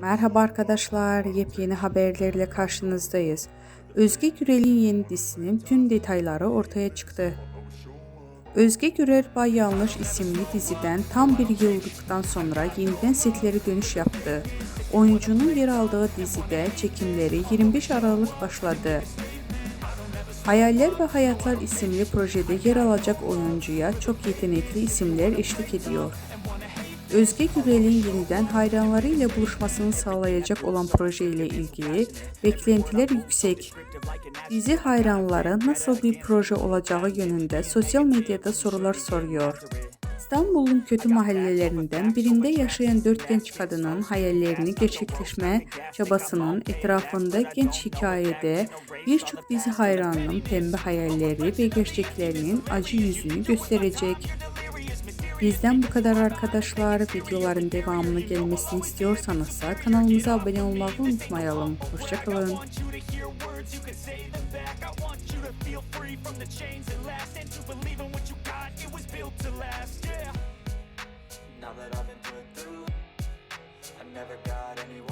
Merhaba arkadaşlar, yepyeni haberlerle karşınızdayız. Özge Gürel'in yeni dizisinin tüm detayları ortaya çıktı. Özge Gürel Bay Yanlış isimli diziden tam bir yıllıktan sonra yeniden setlere dönüş yaptı. Oyuncunun yer aldığı dizide çekimleri 25 Aralık başladı. Hayaller ve Hayatlar isimli projede yer alacak oyuncuya çok yetenekli isimler eşlik ediyor. Özge Gürel'in yeniden hayranlarıyla buluşmasını sağlayacak olan proje ile ilgili beklentiler yüksek. Dizi hayranları nasıl bir proje olacağı yönünde sosyal medyada sorular soruyor. İstanbul'un kötü mahallelerinden birinde yaşayan dört genç kadının hayallerini gerçekleşme çabasının etrafında genç hikayede birçok dizi hayranının pembe hayalleri ve gerçeklerinin acı yüzünü gösterecek. Bizden bu kadar arkadaşlar. Videoların devamını gelmesini istiyorsanız kanalımıza abone olmayı unutmayalım. Hoşçakalın. Now that I've been put through, I never got anyone's